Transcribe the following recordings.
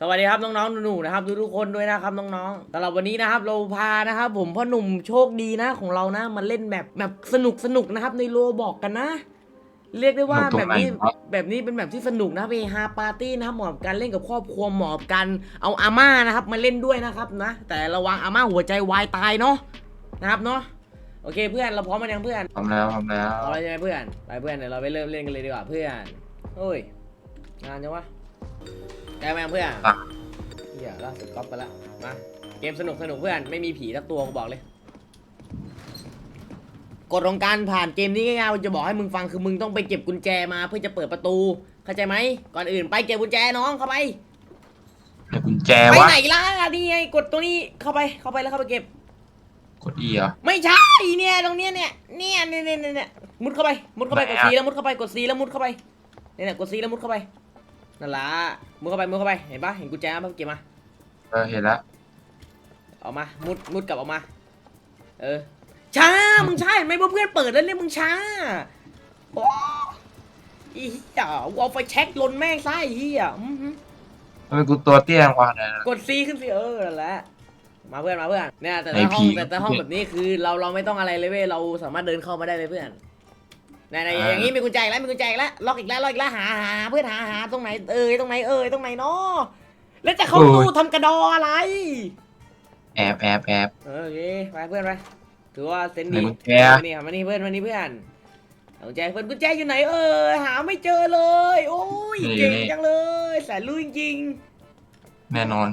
สวัสดีครับน้องๆหนูๆนะครับทุกๆคนด้วยนะครับน้องๆสำหรับวันนี้นะครับเราพานะครับผมพ่อหนุ่มโชคดีนะของเรานะมาเล่นแบบแบบสนุกสนุกๆนะครับในโลบอกกันนะ เรียกได้ว่าสนุกตรงแบบนี้ไหนครับ แบบนี้เป็นแบบที่สนุกนะเฮฮาปาร์ตี้นะครับเหมาะกับการเล่นกับครอบครัวเหมาะกับการเอาอาม่านะครับมาเล่นด้วยนะครับนะ แต่ระวังอาม่าหัวใจวายตายเนาะนะครับเนาะโอเคเพื่อนเราพร้อมมันยังเพื่อนทำแล้วทำแล้วเอาเลยใช่ไหมเพื่อน ไปเพื่อนเดี๋ยวเราไปเริ่มเล่นกันเลยดีกว่าเพื่อนเฮ้ยงานจังวะ ได้ไหมเพื่อนอะ เหี้ยล่าสุดก๊อปไปแล้วมาเกมสนุกสนุกเพื่อนไม่มีผีสักตัวกูบอกเลย กฎของการผ่านเกมนี้ง่ายๆจะบอกให้มึงฟังคือมึงต้องไปเก็บกุญแจมาเพื่อจะเปิดประตูเข้าใจไหมก่อนอื่นไปเก็บกุญแจน้องเข้าไปเดี๋ยวกุญแจไปวะไหนล่ะนี่ไงกดตัวนี้เข้าไปเข้าไปแล้วเข้าไปเก็บ กดอีเหรอ ไม่ใช่เนี่ยตรงเนี้ยเนี่ยเนี่ยเนี่ยเนี่ยเนี่ยเนี่ยมุดเข้าไปมุดเข้าไปกดไหนอะ ซีแล้วมุดเข้าไปกดซีแล้วมุดเข้าไปเนี่ยเนี่ยกดซีแล้วมุดเข้าไป นั่นละมุดเข้าไปมุดเข้าไปเห็นปะเห็นกุญแจปะเก็บมาเออเห็นแล้วออกมามุดมุดกลับออกมา เออช้ามึงใช่ไหมเพื่อนเปิดแล้วเนี่ยมึงช้าโอ้อีเหี้ยเอาไฟแช็คลนแม่งไส้เฮียอื้อหือ ทำไมกูตัวเตี้ยกว่าเนี่ย กดซีขึ้นสิเออนั่นแหละมาเพื่อนมาเพื่อนเนี่ยแต่ไอ้ละห้อผี งแต่ละห้องแบบนี้คือเราเราไม่ต้องอะไรเลยเว้ยเราสามารถเดินเข้ามาได้เลยเพื่อน ไหนไหนอย่างนี้มีกุญแจอีกแล้วมีกุญแจอีกแล้วล็อกอีกแล้วล็อกอีกแล้วหาหาเพื่อนหาหาตรงไหนเอ่ยตรงไหนเอ่ยตรงไหนเนาะแล้วจะเข้าตู้ทำกระดออะไร แอบแอบแอบเออโอเคไปเพื่อนไปถือว่าเซนไหนดีกุญแจมานี่มานี่เพื่อนมานี่เพื่อนเอากุญแจเพื่อนกุญแจอยู่ไหนเอ่ยหาไม่เจอเลย โอ้ยเก่งจังเลยแสนรู้จริงแน่นอน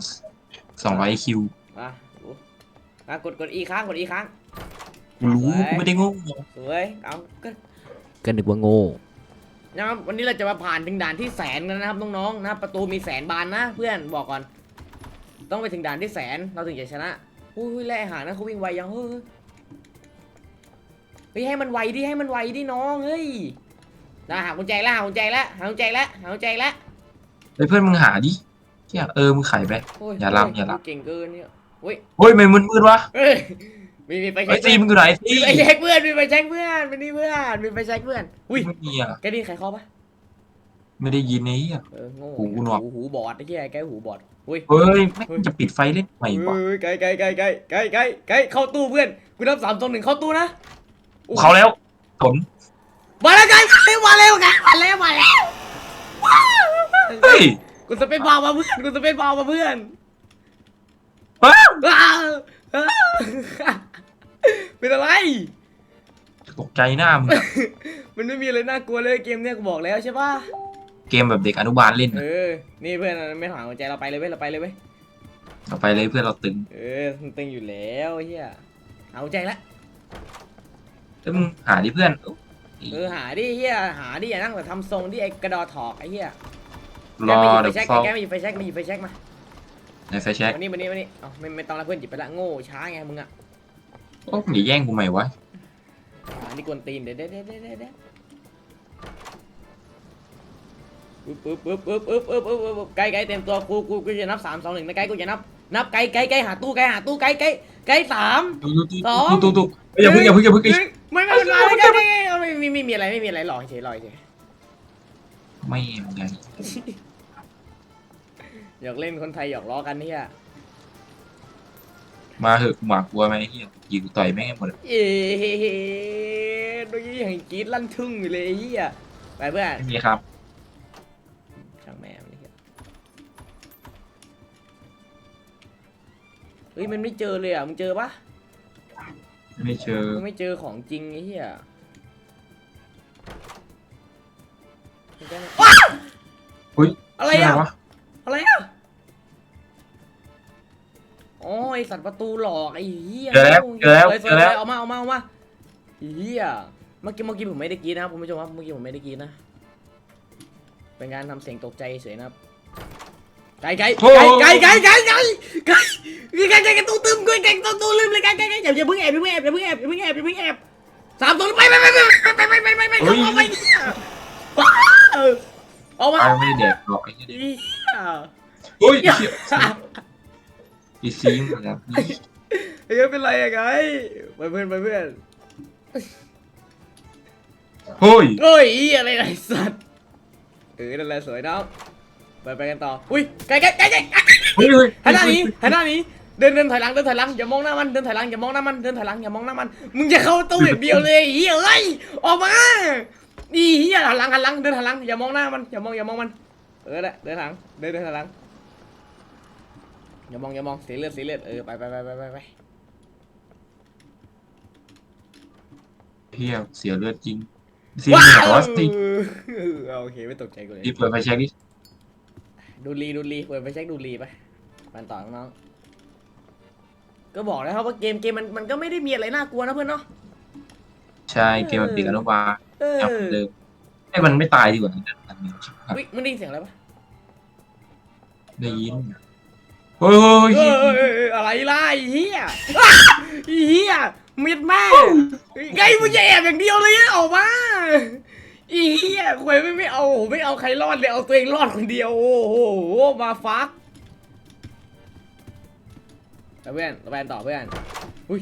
สองร้อยคิวๆมาดูมากดกดอีค้างกดอีค้างกูรู้ไว้กูไม่ได้โงูสวยเอาก็ ก็นึกว่าโง่ นะครับวันนี้เราจะมาผ่านถึงด่านที่แสนกันนะครับน้องๆนะประตูมีแสนบานนะ เพื่อนบอกก่อน ต้องไปถึงด่านที่แสนเราถึงจะชนะอุ้ยแล่อาหารนะเขาวิ่งไวยังเฮ้ยเฮ้ยให้มันไวดิให้มันไวดิน้องเฮ้ยนะหากุญแจแล้วหากุญแจแล้วหากุญแจแล้วหากุญแจแล้วเฮ้ยเพื่อนมึงหาดิเที่ยเออมึงไขไป โอ้ยอย่ารับโอย่ารับ เก่งเกินเนี่ยเฮ้ยเฮ้ยไม่มืดมืดๆวะเฮ้ย มีมีไปไอ้เช็คซีมึงอยู่ไหนซีมีไปเช็คเพื่อนมีไปเช็คเพื่อนมีนี่เพื่อนมีไปเช็คเพื่อนอุ้ยไม่มีอะแกไดยินใครเคาะปะไม่ได้ยินไอ้เหี้ย เออโง่หูหนวก หูหูบอดไอ้เหี้ยแกหูบอดอุ้ย เฮ้ยไม่งจะปิดไฟเล่นใหม่วะเฮ้ยไกลไกลไกลไกลไกลไกลไกลเข้าตู้เพื่อนกูนับสามสองหนึ่งเข้าตู้นะเขาแล้วสนมาแล้วไกลมาแล้วไกลมาแล้วมาแล้วเฮ้ยกูจะเป็นบาวมาเพื่อนกูจะเป็นบาวมาเพื่อนเฮ้ยอ้าวอ้าว เป็นอะไร ตกใจหน้ามึงอะมันไม่มีอะไรน่ากลัวเลยเกมเนี้ยกูบอกแล้วใช่ปะเกมแบบเด็กอนุบาลเล่นเออะอ นี่เพื่อนไม่ถามหัวใจเราไปเลยเว้ยเราไปเลยเว้ย ต่อไปเลยเพื่อนเราตึงเออมันตึงอยู่แล้วเฮียเอาหัวใจละ แล้วมึงหาดิเพื่อนเออหาดิเฮียหาดิอย่านั่งแต่ทำทรงที่ไอ้กระดอถอกไอ้เฮียรอแกเดี๋ไม่หยิบไฟแช็กยวเฝ้าแกไม่หยิบไฟแช็กมาหยิบไฟแช็กมาในไฟแช็ก วันนี้วันนี้วันนี้เอาไม่ไม่ต้องละเพื่อนหยิบไปละโง่ช้าไงมึงอะ โอ้มึงจแย่งกูไหมวะอันนี้กวนตีนเด็ดเด็ดเด็ดเด็ดปึ๊บปึ๊บปึ๊บปึ๊บปึ๊บปึ๊บปึ๊บไกลไกลเต็มตัวกูกูกูจะนับสามสองหนึ่งนะไกลกูจะนับนับไกลไกลไกลหาตู้ไกลหาตู้ไกลไกลไกลสามสองตู้ตู้อย่าพึ่งอย่าพึ่งอย่าพึ่งไม่ไม่ไม่ไม่ไม่ไม่มีอะไรไม่มีอะไรหลอกเฉยหลอกเฉยไม่เหมือนกันหยอกเล่นคนไทยหยอกล้อกันเนี่ย มาเหอะกูหมากกลัวไหมเฮียยิงต่อยแม่งให้หมดอะเอ๊ะดูยี่อย่างกรีดลั่นทุ่งอยู่เลยเฮียไปเพื่อนไม่มีครับ ช่างแม่งเลยเหี้ยเฮ้ยมันไม่เจอเลยอะมึงเจอปะไม่เจอมึงไม่เจอของจริงไอ้เหี้ยมึงจะอุ้ยอะไรชื่อะ ว ไอสัตว์ประตูหลอกไอ้เหี้ยเจอแล้วเจอแล้วสยๆเจอแล้วเอามาเอามาเอามาไอ้เหี้ยเมื่อกี้เมื่อกี้ผมไม่ได้กรีดนะครับคุณผู้ชมครับเมื่อกี้ผมไม่ได้กรีดนะ เป็นการทำเสียงตกใจเฉยนะครับไก่ไก่ไก่ไก่ไก่ไก่ไก่ไก่ไก่ไก่ไก่ตู้ตึมไก่ไก่ตู้ตู้ลืมเลยไก่ไก่ไก่อย่าอย่าเพิ่งแอบอย่าเพิ่งแอบอย่าเพิ่งแอบอย่าเพิ่งแอบอย่าเพิ่งแอบสามตัวไปไปไปไปไปไปไปไปไปเข้ามาไปว้าวออกมาไปไม่ได้แดกหรอกไอ้เหี้ยเหี้ยเฮ้ยเหี้ย อีซีมงครับไอ้เหี้ยเป็นไรอะไงไปเพื่อนไปเพื่อนเฮ้ยโอ้ยอีอะไรไรสัตว์เออนั่นแหละสวยน้องไปไปกันต่ออุ้ยไกลไกลไกลไกลเฮ้ยเฮ้ยหันหน้าหนี้หันหน้าหนี้เดินเดินถอยหลังเดินถอยหลังอย่ามองหน้ามันเดินถอยหลังอย่ามองหน้ามันเดินถอยหลังอย่ามองหน้ามันมึงจะเข้าตู้อย่างเดียวเลยไอ้เฮียเอ้ยออกมาอีเฮียหันหลังหันหลังเดินหันหลังอย่ามองหน้ามันอย่ามองอย่ามองมันเออแหละเดินหลังเดินเดินหันหลัง อย่ามองอย่ามองเสียเลือดเสียเลือดเออไปไปไปไปไปไปเฮียเสียเลือดจริงเสียเหนียววะสิเออโอเคไม่ตกใจกูเลยรีบเปิดไฟแช็กดิดูรีดูรีเปิดไปเช็คดูรีไปมันต่อน้องก็บอกแล้วครับว่าเกมเกมมันมันก็ไม่ได้มีอะไรน่ากลัวนะเพื่อนเนาะใช่เกมแบบเด็กอนุบาลเออครับเหมือนเดิมไอ้มันไม่ตายดีกว่านั้นอันนี้ชิบหายอุ๊ยมันได้ยินเสียงอะไรปะได้ยิน เฮ้ยเฮ้ยเอเฮ้ยอเออเอออะไรล่ะไอ้เหี้ยอะไอ้เหี้ยเมียดแม่ไงมึงจะแอบอย่างเดียวเลยอะออกมาไอ้เหี้ยควยไม่ไม่เอาไม่เอาใครรอดเลยเอาตัวเองรอดคนเดียว โอ้โหมาฟักไปเพื่อนเราไปกันต่อเพื่อนอุ้ย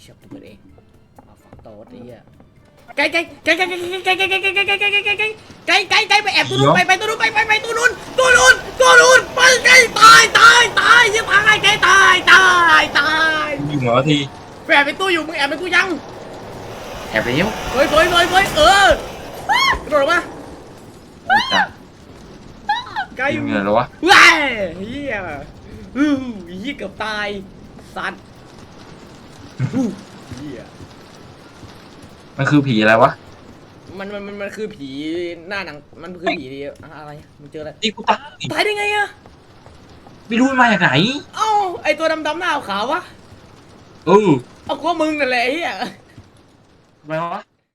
เชี่ยกูเปิดเองมาฟักโต๊ดไอ้เหี้ยไกลไกลไกลไกลไกลไกลไกลไกลไกลไกลไกลไกลไกลไกลไกลไกลไปแอบตัวนู้นไปไปตัวนู้นไปไปไปตัวนู้นตัวนู้นตัวนู้นไปไกลตายตายตายยังตายไกลตายตายตาย ยิงหัวทีแอบไปตู้อยู่มึงแอบไปตู้ยังแอบไปเยี่ยวสวยสวยสวยสวยเออกระโดดออกมาจ้ะไกลยิงเหงื่อแล้ววะว้ายเฮียอู้หูเฮียเกือบตายสัตว์อู้เฮียมันคือผีอะไรวะมันมันมันมันคือผีหน้าหนังมันคือผีอะไรมึงเจออะไรนี่กูตายตายได้ไงอะไม่รู้มันมาจากไหนเอ้าไอตัวดำดำๆหน้าขาวๆวะเออเอาก็มึงนั่นแหละไอ้เฮียทำไมวะ